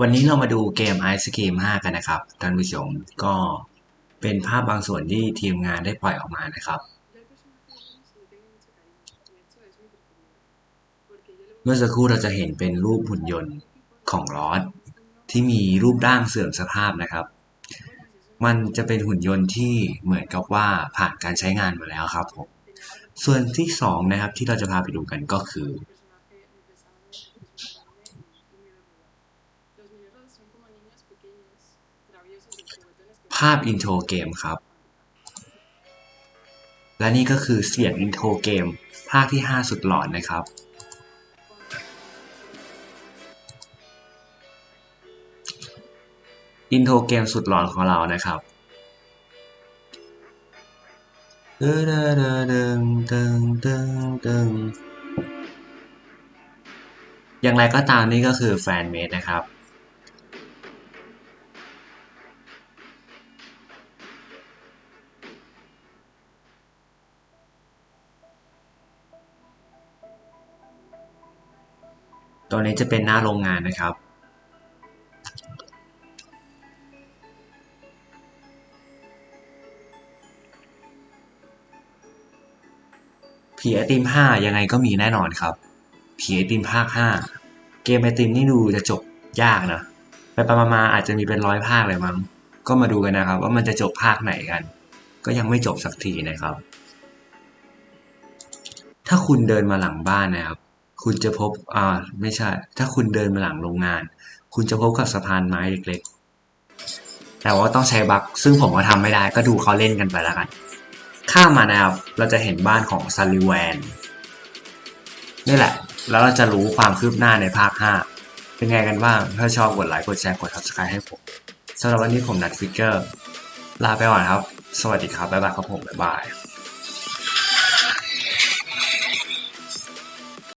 วันนี้เรามาดูเกม Ice Cream 5 กันนะครับ ท่านผู้ชมก็เป็นภาพบางส่วนที่ทีมงานได้ปล่อยออกมานะครับ เมื่อสักครู่เราจะเห็นเป็นรูปหุ่นยนต์ของลอสที่มีรูปร่างเสื่อมสภาพนะครับ มันจะเป็นหุ่นยนต์ที่เหมือนกับว่าผ่านการใช้งานมาแล้วครับผมส่วนที่สองนะครับที่เราจะพาไปดูกันก็คือ ภาพอินโทรเกมครับ และนี่ก็คือเสียงอินโทรเกม ภาคที่ 5 สุดหลอนนะครับ อินโทรเกมสุดหลอนของเรานะครับตึงตึงตึงตึงตึงอย่างไรก็ตามนี่ก็คือแฟนเมดนะครับ ตัวนี้จะเป็นหน้าโรงงานนะครับ ผีไอติม 5 ยังไงก็มีแน่นอนครับ ผีไอติมภาค 5 เกมไอติมนี่ดูจะจบยากนะ ไปไปมาๆอาจจะมีเป็นร้อยภาคเลยมั้ง ก็มาดูกันนะครับ ว่ามันจะจบภาคไหนกัน ก็ยังไม่จบสักทีนะครับ ถ้าคุณเดินมาหลังบ้านนะครับ คุณจะพบอ่าไม่ใช่ ถ้าคุณเดินมาหลังโรงงาน คุณจะพบกับสะพานไม้เล็กๆ แต่ว่าต้องใช้บักซึ่งผมก็ทำไม่ได้ก็ดูเขาเล่นกันไปแล้วกัน ข้ามมานะครับเราจะเห็นบ้านของซัลลิแวนนี่แหละ แล้วเราจะรู้ความคืบหน้าในภาค 5 เป็นไงกันบ้าง ถ้าชอบกดไลค์กดแชร์กด subscribe ให้ผมสำหรับวันนี้ผมนัดฟิกเกอร์ ลาไปก่อนครับ สวัสดีครับ บ๊ายบายครับผม บ๊ายบาย